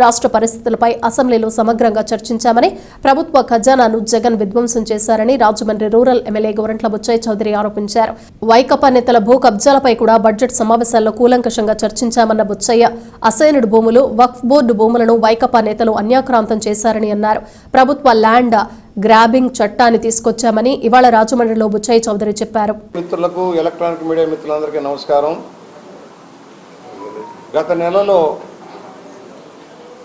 రాష్ట్ర పరిస్థితులపై అసెంబ్లీలో సమగ్రంగా చర్చించామని ప్రభుత్వ ఖజానాను జగన్ విధ్వంసం చేశారని రాజమండ్రి రూరల్ ఎమ్మెల్యే గోరంట్ల బుచ్చయ్య చౌదరి ఆరోపించారు. వైకపా నేతల భూ కబ్జాలపై కూడా బడ్జెట్ సమావేశాల్లో కూలంకషంగా చర్చించామన్న బుచ్చయ్య అసైన్డ్ భూములు వక్ఫ్ బోర్డు భూములను వైకపా నేతలు అన్యాక్రాంతం చేశారని అన్నారు. ప్రభుత్వ ల్యాండ్ గ్రాబింగ్ చట్టాన్ని తీసుకొచ్చామని ఇవాళ రాజమండ్రిలో బుచ్చయ్య చౌదరి చెప్పారు. మిత్రులకు ఎలక్ట్రానిక్ మీడియా మిత్రులందరికీ నమస్కారం. గత నెలలో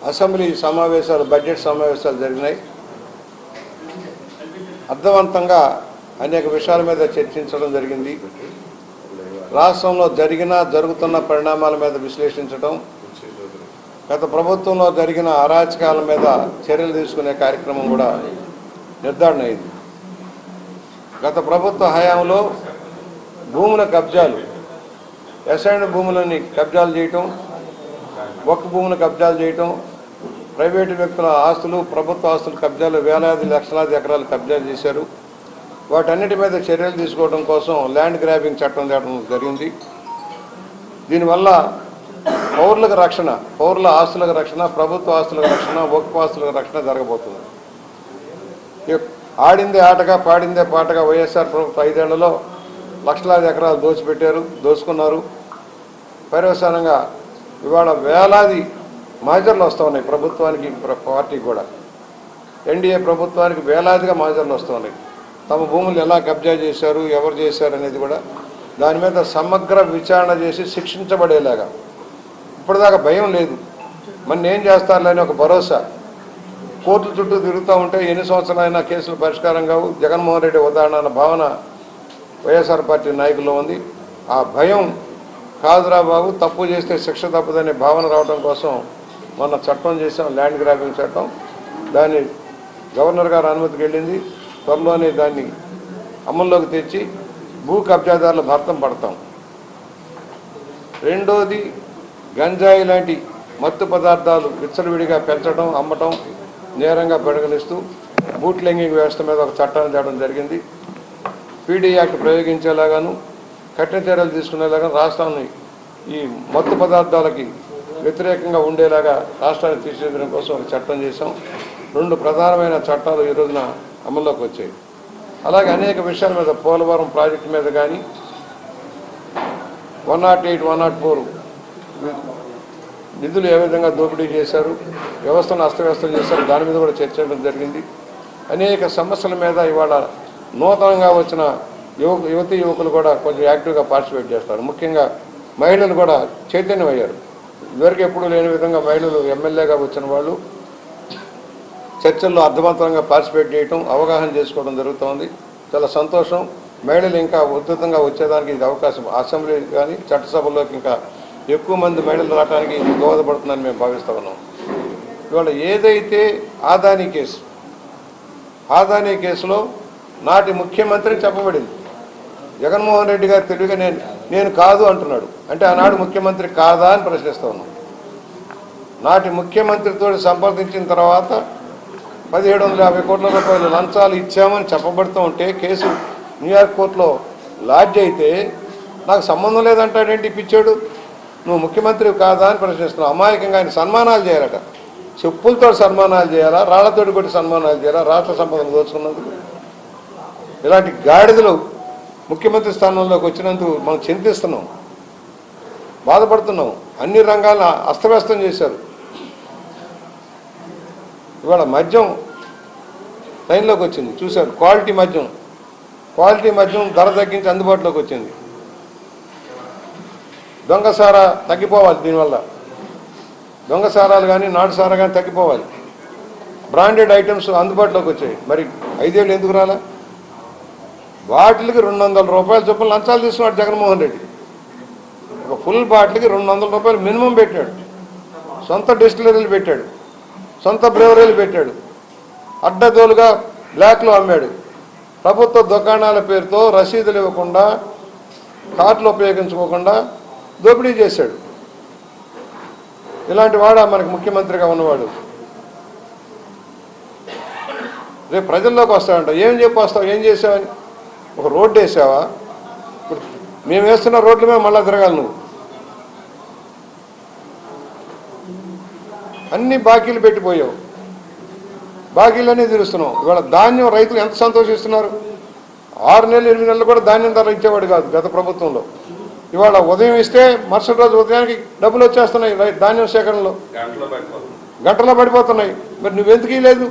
అసెంబ్లీ సమావేశాలు బడ్జెట్ సమావేశాలు జరిగినాయి. అర్థవంతంగా అనేక విషయాల మీద చర్చించడం జరిగింది. రాష్ట్రంలో జరిగిన జరుగుతున్న పరిణామాల మీద విశ్లేషించడం గత ప్రభుత్వంలో జరిగిన అరాచకాల మీద చర్యలు తీసుకునే కార్యక్రమం కూడా నిర్ధారణ అయింది. గత ప్రభుత్వ హయాంలో భూముల కబ్జాలు ఎసైన్ భూములని కబ్జాలు చేయటం ఒక్క భూములు కబ్జాలు చేయటం ప్రైవేటు వ్యక్తుల ఆస్తులు ప్రభుత్వ ఆస్తులు కబ్జాలు వేలాది లక్షలాది ఎకరాలు కబ్జాలు చేశారు. వాటన్నిటి మీద చర్యలు తీసుకోవడం కోసం ల్యాండ్ గ్రాబింగ్ చట్టం తేవడం జరిగింది. దీనివల్ల పౌరులకు రక్షణ పౌరుల ఆస్తులకు రక్షణ ప్రభుత్వ ఆస్తులకు రక్షణ ఒక్క ఆస్తులకు రక్షణ జరగబోతుంది. ఆడిందే ఆటగా పాడిందే పాటగా వైఎస్ఆర్ ప్రభుత్వ ఐదేళ్ళలో లక్షలాది ఎకరాలు దోచిపెట్టారు దోచుకున్నారు. పర్యవసానంగా ఇవాళ వేలాది మాజర్లు వస్తూ ఉన్నాయి ప్రభుత్వానికి ప్ర- పార్టీకి కూడా. ఎన్డీఏ ప్రభుత్వానికి వేలాదిగా మాజర్లు వస్తూ ఉన్నాయి. తమ భూములు ఎలా కబ్జా చేశారు ఎవరు చేశారు అనేది కూడా దాని మీద సమగ్ర విచారణ చేసి శిక్షించబడేలాగా. ఇప్పటిదాకా భయం లేదు. మన ఏం చేస్తారులేని ఒక భరోసా. కోర్టుల చుట్టూ తిరుగుతూ ఉంటే ఎన్ని సంవత్సరాలైనా కేసులు పరిష్కారం కావు. జగన్మోహన్ రెడ్డి ఉదాహరణ అన్న భావన వైఎస్ఆర్ పార్టీ నాయకుల్లో ఉంది. ఆ భయం కాదురా బాబు తప్పు చేస్తే శిక్ష తప్పదనే భావన రావడం కోసం మొన్న చట్టం చేసాం ల్యాండ్ గ్రాబింగ్ చట్టం దాన్ని గవర్నర్ గారు అనుమతికి వెళ్ళింది. త్వరలోనే దాన్ని అమల్లోకి తెచ్చి భూ కబ్జాదారుల భర్తం పడతాం. రెండోది గంజాయి లాంటి మత్తు పదార్థాలు విచ్చలవిడిగా పెంచడం అమ్మటం నేరంగా పరిగణిస్తూ బూట్ లెంగింగ్ వ్యవస్థ మీద ఒక చట్టాన్ని తేవడం జరిగింది. పీడీ యాక్ట్ ప్రయోగించేలాగాను కఠిన చర్యలు తీసుకునేలాగా రాష్ట్రాన్ని ఈ మత్తు పదార్థాలకి వ్యతిరేకంగా ఉండేలాగా రాష్ట్రాన్ని తీర్చిదిద్దడం కోసం ఒక చట్టం చేశాం. రెండు ప్రధానమైన చట్టాలు ఈ రోజున అమల్లోకి వచ్చాయి. అలాగే అనేక విషయాల మీద పోలవరం ప్రాజెక్టు మీద కానీ one nought eight one nought four నిధులు ఏ విధంగా దోపిడీ చేశారు వ్యవస్థను అస్తవ్యస్తం చేశారు దాని మీద కూడా చర్చించడం జరిగింది. అనేక సమస్యల మీద ఇవాళ నూతనంగా వచ్చిన యువ యువతి యువకులు కూడా కొంచెం యాక్టివ్గా పార్టిసిపేట్ చేస్తారు. ముఖ్యంగా మహిళలు కూడా చైతన్యం అయ్యారు ఇదివరకు ఎప్పుడూ లేని విధంగా మహిళలు ఎమ్మెల్యేగా వచ్చిన వాళ్ళు చర్చల్లో అర్థవంతంగా పార్టిసిపేట్ చేయటం అవగాహన చేసుకోవడం జరుగుతోంది. చాలా సంతోషం. మహిళలు ఇంకా ఉద్ధృతంగా వచ్చేదానికి ఇది అవకాశం. అసెంబ్లీ కానీ చట్టసభల్లోకి ఇంకా ఎక్కువ మంది మహిళలు రావడానికి దోహదపడుతుందని మేము భావిస్తూ ఉన్నాం. ఇవాళ ఏదైతే ఆదాని కేసు ఆదాని కేసులో నాటి ముఖ్యమంత్రి చెప్పబడింది. జగన్మోహన్ రెడ్డి గారు తెలివిగా నేను నేను కాదు అంటున్నాడు. అంటే ఆనాడు ముఖ్యమంత్రి కాదా అని ప్రశ్నిస్తా ఉన్నాం. నాటి ముఖ్యమంత్రితో సంప్రదించిన తర్వాత పదిహేడు వందల యాభై కోట్ల రూపాయలు లంచాలు ఇచ్చామని చెప్పబడుతూ ఉంటే కేసు న్యూయార్క్ కోర్టులో లాడ్జ్ అయితే నాకు సంబంధం లేదంటాడేంటి పిచ్చాడు? నువ్వు ముఖ్యమంత్రి కాదా అని ప్రశ్నిస్తున్నావు. అమాయకంగా ఆయన సన్మానాలు చేయాలట. చెప్పులతో సన్మానాలు చేయాలా? రాళ్ళతోటి కొట్టి సన్మానాలు చేయాలా? రాష్ట్ర సంపదను దోచుకున్నందుకు? ఇలాంటి గాడిదలు ముఖ్యమంత్రి స్థానంలోకి వచ్చినందుకు మనం చింతిస్తున్నాం. బాధపడుతున్నాం. అన్ని రంగాలను అస్తవ్యస్తం చేశారు. ఇవాళ మద్యం లైన్లోకి వచ్చింది. చూశారు క్వాలిటీ మద్యం. క్వాలిటీ మద్యం ధర తగ్గించి అందుబాటులోకి వచ్చింది. దొంగసారా తగ్గిపోవాలి దీనివల్ల. దొంగసారాలు కానీ నాటుసారా కానీ తగ్గిపోవాలి. బ్రాండెడ్ ఐటమ్స్ అందుబాటులోకి వచ్చాయి. మరి ఐదేళ్ళు ఎందుకు రాలా? బాటిల్కి రెండు వందల రూపాయల చొప్పున లంచాలు తీసుకున్నాడు జగన్మోహన్ రెడ్డి. ఒక ఫుల్ బాటిల్కి రెండు వందల రూపాయలు మినిమం పెట్టాడు. సొంత డిస్టిలరీలు పెట్టాడు. సొంత బ్రేవరీలు పెట్టాడు. అడ్డదోలుగా బ్లాక్లో అమ్మాడు. ప్రభుత్వ దుకాణాల పేరుతో రసీదులు ఇవ్వకుండా కార్డులు ఉపయోగించుకోకుండా దోపిడీ చేశాడు. ఇలాంటి వాడా మనకి ముఖ్యమంత్రిగా ఉన్నవాడు? రేపు ప్రజల్లోకి వస్తాడంట. ఏం చెప్పి వస్తావు? ఏం చేసావని ఒక రోడ్డు వేసావా? ఇప్పుడు మేము వేస్తున్న రోడ్ల మీద మళ్ళీ తిరగాలి నువ్వు. అన్ని బాకీలు పెట్టిపోయావు. బాకీలన్నీ తీరుస్తున్నావు. ఇవాళ ధాన్యం రైతులు ఎంత సంతోషిస్తున్నారు? ఆరు నెలలు ఎనిమిది నెలలు కూడా ధాన్యం ధర ఇచ్చేవాడు కాదు గత ప్రభుత్వంలో. ఇవాళ ఉదయం ఇస్తే మరుసటి రోజు ఉదయానికి డబ్బులు వచ్చేస్తున్నాయి ధాన్యం సేకరణలో. గంటలో పడిపోతున్నాయి. మరి నువ్వెందుకు లేదు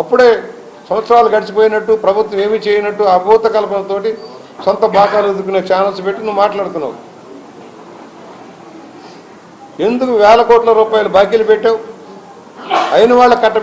అప్పుడే సంవత్సరాలు గడిచిపోయినట్టు ప్రభుత్వం ఏమీ చేయనట్టు అభూత కల్పనతోటి సొంత బాకాలు ఎదుర్కొనే ఛానల్స్ పెట్టి నువ్వు మాట్లాడుతున్నావు. ఎందుకు వేల కోట్ల రూపాయలు బాకీలు పెట్టావు? అయిన వాళ్ళ కట్ట